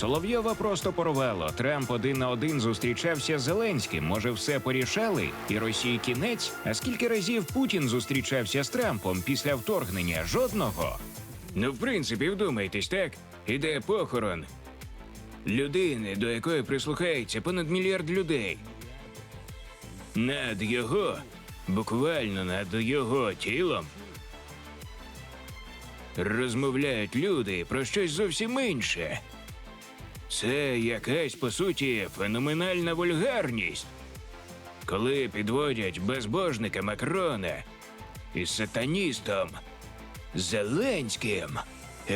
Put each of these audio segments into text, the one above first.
Соловйова просто порвало. Трамп один на один зустрічався з Зеленським. Може, все порішали, і Росії кінець. А скільки разів Путін зустрічався з Трампом після вторгнення? Жодного. Ну, в принципі, вдумайтесь, так? Іде похорон. Людини, до якої прислухається понад мільярд людей. Над його, буквально над його тілом. Розмовляють люди про щось зовсім інше. Це якась, по суті, феноменальна вульгарність. Коли підводять безбожника Макрона із сатаністом Зеленським.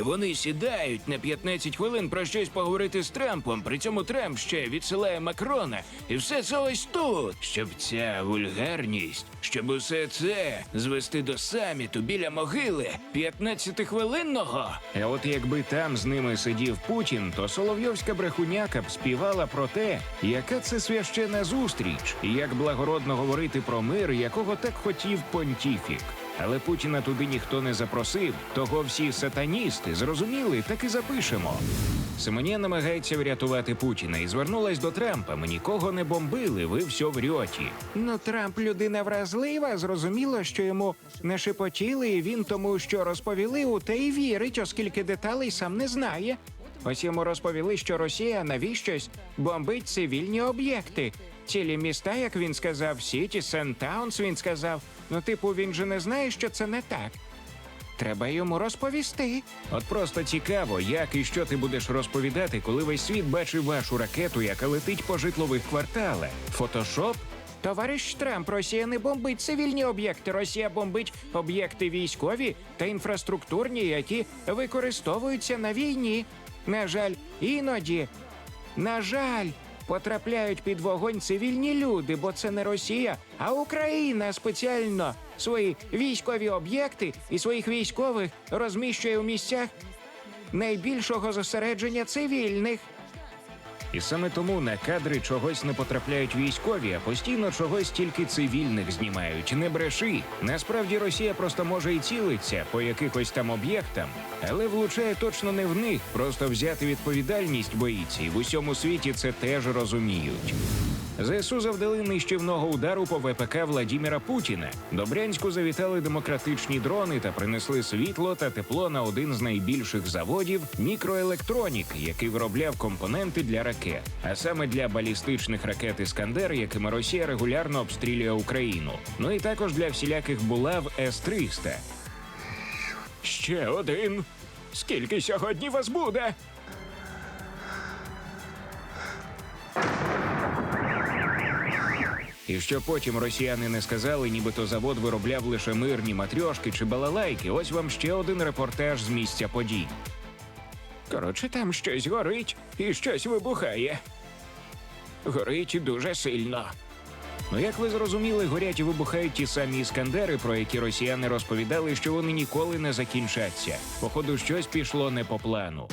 Вони сідають на 15 хвилин про щось поговорити з Трампом. При цьому Трамп ще відсилає Макрона. І все це ось тут. Щоб ця вульгарність, щоб усе це звести до саміту біля могили 15-хвилинного. А от якби там з ними сидів Путін, то Соловйовська брехуняка б співала про те, яка це священна зустріч, і як благородно говорити про мир, якого так хотів понтіфік. Але Путіна туди ніхто не запросив, того всі сатаністи зрозуміли, так і запишемо. Симонія намагається врятувати Путіна і звернулась до Трампа. Ми нікого не бомбили, ви все врьоті. Ну, Трамп людина вразлива, зрозуміло, що йому не шепотіли, і він тому, що розповіли, у те й вірить, оскільки деталей сам не знає. Ось йому розповіли, що Росія навіщось бомбить цивільні об'єкти. Цілі міста, як він сказав, Сіті, Сент-Таунс, він сказав. Ну, типу, він же не знає, що це не так. Треба йому розповісти. От просто цікаво, як і що ти будеш розповідати, коли весь світ бачив вашу ракету, яка летить по житлових кварталах. Фотошоп? Товариш Трамп, Росія не бомбить цивільні об'єкти. Росія бомбить об'єкти військові та інфраструктурні, які використовуються на війні. На жаль, іноді, на жаль, потрапляють під вогонь цивільні люди, бо це не Росія, а Україна спеціально свої військові об'єкти і своїх військових розміщує у місцях найбільшого зосередження цивільних. І саме тому на кадри чогось не потрапляють військові, а постійно чогось тільки цивільних знімають. Не бреши. Насправді Росія просто може і цілиться по якихось там об'єктам, але влучає точно не в них. Просто взяти відповідальність боїться, і в усьому світі це теж розуміють. ЗСУ завдали нищівного удару по ВПК Владіміра Путіна. До Брянську завітали демократичні дрони та принесли світло та тепло на один з найбільших заводів мікроелектроніки, який виробляв компоненти для ракет, а саме для балістичних ракет Іскандер, якими Росія регулярно обстрілює Україну. Ну і також для всіляких булав С-300. Ще один. Скільки сьогодні вас буде? І що потім росіяни не сказали, нібито завод виробляв лише мирні матрьошки чи балалайки. Ось вам ще один репортаж з місця подій. Коротше, там щось горить і щось вибухає. Горить дуже сильно. Ну, як ви зрозуміли, горять і вибухають ті самі іскандери, про які росіяни розповідали, що вони ніколи не закінчаться. Походу, щось пішло не по плану.